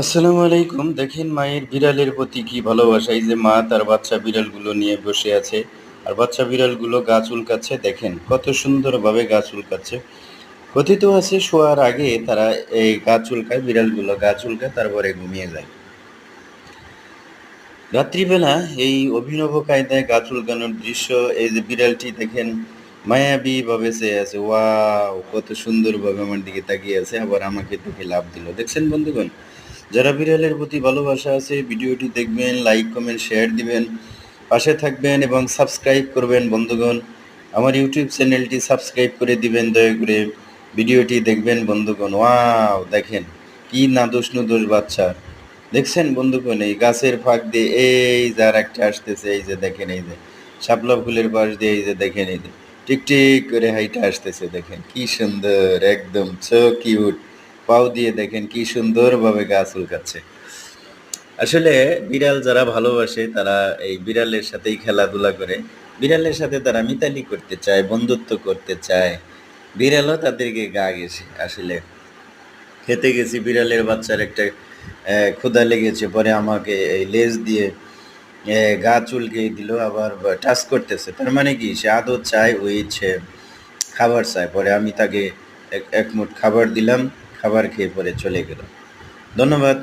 আসসালামু আলাইকুম। দেখেন মায়ের বিড়ালের প্রতি কি ভালোবাসা। এই যে মা তার বাচ্চা বিড়ালগুলো নিয়ে বসে আছে, আর বাচ্চা বিড়ালগুলো গাছ উল্কাচ্ছে দেখেন কত সুন্দরভাবে গাছ উল্কাচ্ছে কথিত আছে, শোয়ার আগে তারা এই গাছ উল্কায় বিড়ালগুলো গাছ উল্কায় তারপরে ঘুমিয়ে যায়। রাত্রিবেলা এই অভিনব কায়দায় গাছ উল্কানোর দৃশ্য, এই যে বিড়ালটি দেখেন মায়াবী ভাবে চেয়ে আছে। ওয়াও, কত সুন্দরভাবে আমার দিকে তাকিয়ে আছে, আবার আমাকে দেখে লাভ দিল। দেখছেন বন্ধুগণ? যারা বিড়ালের প্রতি ভালোবাসা আছে, ভিডিওটি দেখবেন লাইক কমেন্ট শেয়ার দিবেন, পাশে থাকবেন এবং সাবস্ক্রাইব করবেন, বন্ধুগণ। আমার ইউটিউব চ্যানেলটি সাবস্ক্রাইব করে দিবেন, দয়া করে ভিডিওটি দেখবেন, বন্ধুগণ। ওয়াও দেখেন, কি নাদোষ নুদোষ বাচ্চা। দেখছেন, বন্ধুগণ, এই গাছের ফাঁক দিয়ে এই যার একটা আসতেছে, এই যে দেখেন, এই যে শাপলা ফুলের পাশ দিয়ে এই যে দেখেন, এই যে টিক টিক করে হাইটা আসতেছে, দেখেন, কি সুন্দর, একদম সো কিউট পাও দিয়ে দেখেন কি সুন্দরভাবে গাছ উল্কাচ্ছে আসলে বিড়াল যারা ভালোবাসে তারা এই বিড়ালের সাথেই খেলাধুলা করে। বিড়ালের সাথে তারা মিতালি করতে চায়, বন্ধুত্ব করতে চায়। বিড়ালও তাদেরকে গা গেছে। আসলে খেতে গেছি, বিড়ালের বাচ্চার একটা ক্ষুধা লেগেছে, পরে আমাকে এই লেজ দিয়ে গা চুলকে দিল, আবার টাচ করতেছে। তার মানে কি, সে আদৌ চায় ওই ইচ্ছে, খাবার চায়। পরে আমি তাকে এক এক মুঠ খাবার দিলাম। খাবার খেয়ে পরে চলে গেল। ধন্যবাদ।